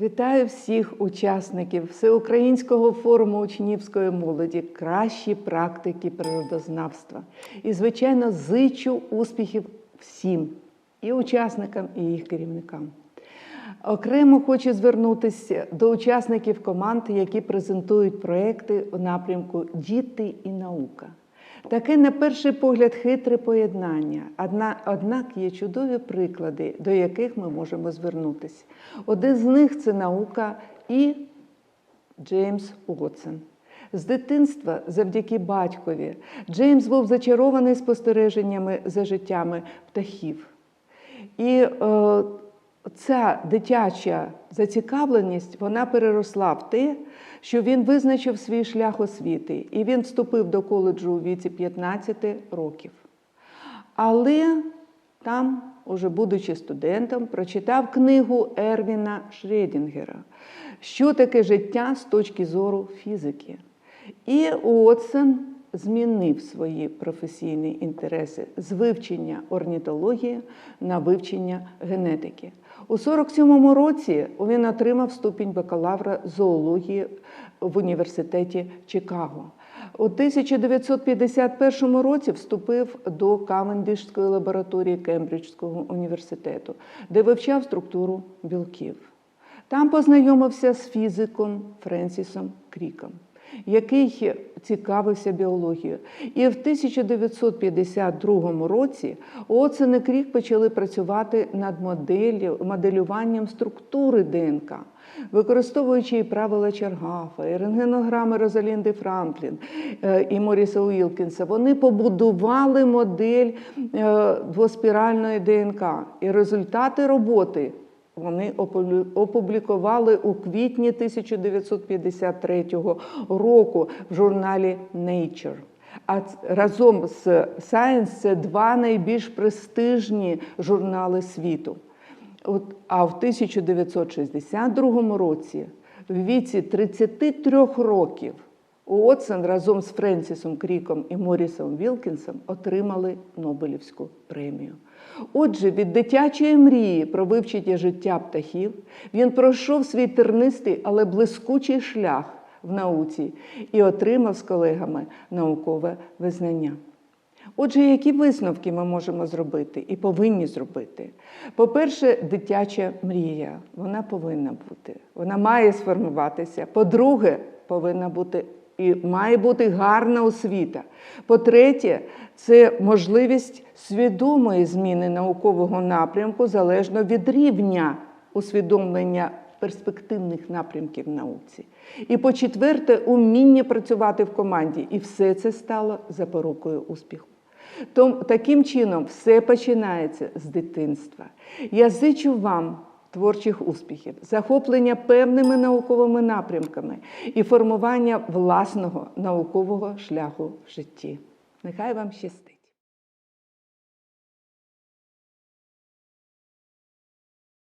Вітаю всіх учасників Всеукраїнського форуму учнівської молоді Кращі практики природознавства. І, звичайно, зичу успіхів всім і учасникам, і їх керівникам. Окремо хочу звернутися до учасників команд, які презентують проекти у напрямку Діти і наука. Таке, на перший погляд, хитре поєднання, однак є чудові приклади, до яких ми можемо звернутися. Один з них це наука і Джеймс Уотсон. З дитинства, завдяки батькові, Джеймс був зачарований спостереженнями за життями птахів. І е, ця дитяча зацікавленість вона переросла в те, що він визначив свій шлях освіти, і він вступив до коледжу у віці 15 років. Але там, уже будучи студентом, прочитав книгу Ервіна Шредінгера Що таке життя з точки зору фізики. І Уотсон змінив свої професійні інтереси з вивчення орнітології на вивчення генетики. У 47-му році він отримав ступінь бакалавра зоології в університеті Чикаго. У 1951 році вступив до Кавендішської лабораторії Кембриджського університету, де вивчав структуру білків. Там познайомився з фізиком Френсісом Кріком, який цікавився біологією. І в 1952 році Оцен і Крік почали працювати над моделлю, моделюванням структури ДНК, використовуючи і правила Чергафа, і рентгенограми Розалінди Франклін е, і Моріса Уілкінса. Вони побудували модель е, двоспіральної ДНК. І результати роботи вони опублі- опублікували у квітні 1953 року в журналі Nature. А разом з Science це два найбільш престижні журнали світу. От, а в 1962 році, в віці 33 років, Уотсон разом з Френсісом Кріком і Морісом Вілкінсом отримали Нобелівську премію. Отже, від дитячої мрії про вивчення життя птахів він пройшов свій тернистий, але блискучий шлях в науці і отримав з колегами наукове визнання. Отже, які висновки ми можемо зробити і повинні зробити? По-перше, дитяча мрія, вона повинна бути, вона має сформуватися. По-друге, повинна бути і має бути гарна освіта. По-третє, це можливість свідомої зміни наукового напрямку залежно від рівня усвідомлення перспективних напрямків науці. І по-четверте, уміння працювати в команді. І все це стало запорукою успіху. Тому таким чином все починається з дитинства. Я зичу вам творчих успіхів, захоплення певними науковими напрямками і формування власного наукового шляху в житті. Нехай вам щастить!